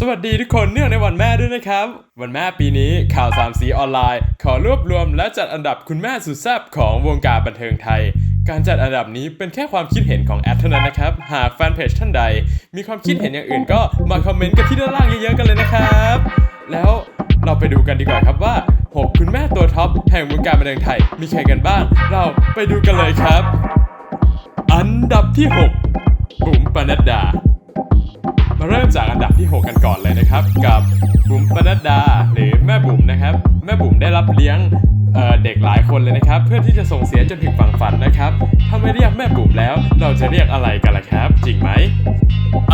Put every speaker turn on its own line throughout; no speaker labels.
สวัสดีทุกคนเนื่องในวันแม่ด้วยนะครับ วันแม่ปีนี้ข่าวสามสีออนไลน์ ขอรวบรวมและจัดอันดับคุณแม่สุดแซ่บของวงการบันเทิงไทย การจัดอันดับนี้เป็นแค่ความคิดเห็นของแอดเท่านั้นนะครับ หากแฟนเพจท่านใด มีความคิดเห็นอย่างอื่นก็มาคอมเมนต์กันที่ด้านล่างเยอะๆกันเลยนะครับ แล้วเราไปดูกันดีกว่าครับว่า 6 คุณแม่ตัวท็อปแห่งวงการบันเทิงไทย มีใครกันบ้าง เราไปดูกันเลยครับ อันดับที่ 6 บุ๋มปนัดดา มาเริ่มจากอันดับที่ 6 กันก่อนเลยนะครับ กับบุ๋มปนัดดาหรือแม่บุ๋มนะครับ แม่บุ๋มได้รับเลี้ยงเเด็กหลายคนเลยนะครับ เพื่อที่จะส่งเสียจนถึงฝั่งฝันนะครับ ถ้าไม่เรียกแม่บุ๋มแล้ว เราจะเรียกอะไรกันล่ะครับ จริงไหม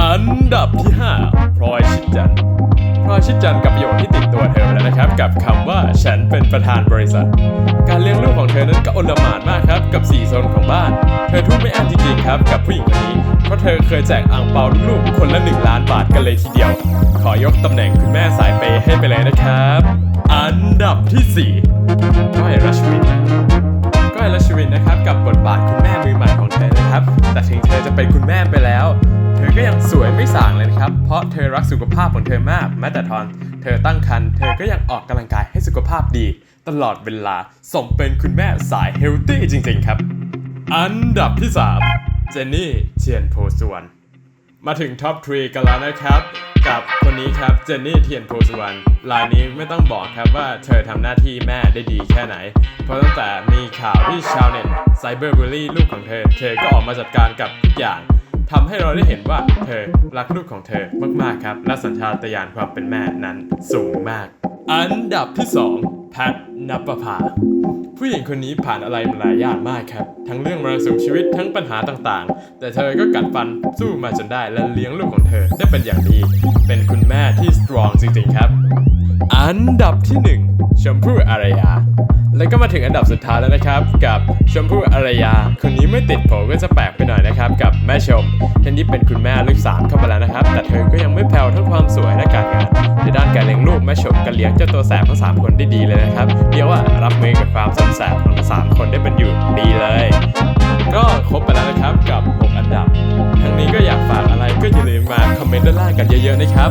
อันดับที่5พลอยชิดจันทร์พลอยชิดจันทร์กับประโยชน์ที่ติดตัวเธอแล้วนะครับ กับคำว่า ฉันเป็นประธานบริษัท การเลี้ยงลูกของเธอนั้นก็อลหมานมากครับกับสี่โซนของบ้าน เธอทุ่มไม่อั้นจริงๆครับกับผู้หญิงคนนี้ เพราะเธอเคยแจกอ่างเปาลูกๆคนละ 1 ล้านบาทกันเลยทีเดียว ขอยกตำแหน่งคุณแม่สายเปย์ให้ไปเลยนะครับ อันดับที่4ก้อยรัชวินก้อยรัชวินนะครับกับบทบาทคุณแม่มือใหม่ของเธอนะครับ แต่ถึงเธอจะเป็นคุณแม่ไปแล้ว เธอก็ยังสวยไม่ส่างเลยนะครับ เพราะเธอรักสุขภาพของเธอมาก แม้แต่ตอนเธอตั้งครรภ์เธอก็ยังออกกำลังกายให้สุขภาพดี ตลอดเวลาสมเป็นคุณแม่สายเฮลตี้จริงๆครับ อันดับที่ 3 เจนนี่เทียนโพสวรรณมาถึงท็อปทรีกันแล้วนะครับกับคนนี้ครับเจนนี่เทียนโพสวรรณรายนี้ไม่ต้องบอกครับว่าเธอทำหน้าที่แม่ได้ดีแค่ไหน เพราะตั้งแต่มีข่าวที่ชาวเน็ตไซเบอร์บูลลี่ลูกของเธอ เธอก็ออกมาจัดการกับทุกอย่าง ทำให้เราได้เห็นว่าเธอรักลูกของเธอมากๆครับ และสัญชาตญาณความเป็นแม่นั้นสูงมาก อันดับที่ 2 แพทนปภาผู้หญิงคนนี้ผ่านอะไรมาหลายอย่างมากครับ ทั้งเรื่องมรสุมชีวิตทั้งปัญหาต่างๆ แต่เธอก็กัดฟันสู้มาจนได้และเลี้ยงลูกของเธอได้เป็นอย่างดี เป็นคุณแม่ที่สตรองจริงๆครับ อันดับที่1ชมพู่อารยา แล้วก็มาถึงอันดับสุดท้ายแล้วนะครับ กับชมพู่อารยา คนนี้ไม่ติดโผก็จะแปลกไปหน่อยนะครับ กับแม่ชมท่านนี้เป็นคุณแม่ลูกสามเข้ามาแล้วนะครับ แต่เธอก็ยังไม่แผ่วทั้งความสวยและการงานในด้านการเลี้ยงลูกแม่ชมก็เลี้ยงเจ้าตัวแสบทั้งสามคนได้ดีเลยนะครับเรียกว่ารับมือกับความสนแสบของทั้งสามคนได้เป็นอยู่ดีเลย ก็ครบไปแล้วนะครับกับ 6 อันดับทั้งนี้ก็อยากฝากอะไรก็อย่าลืมมาคอมเมนต์ด้านล่างกันเยอะๆนะครับ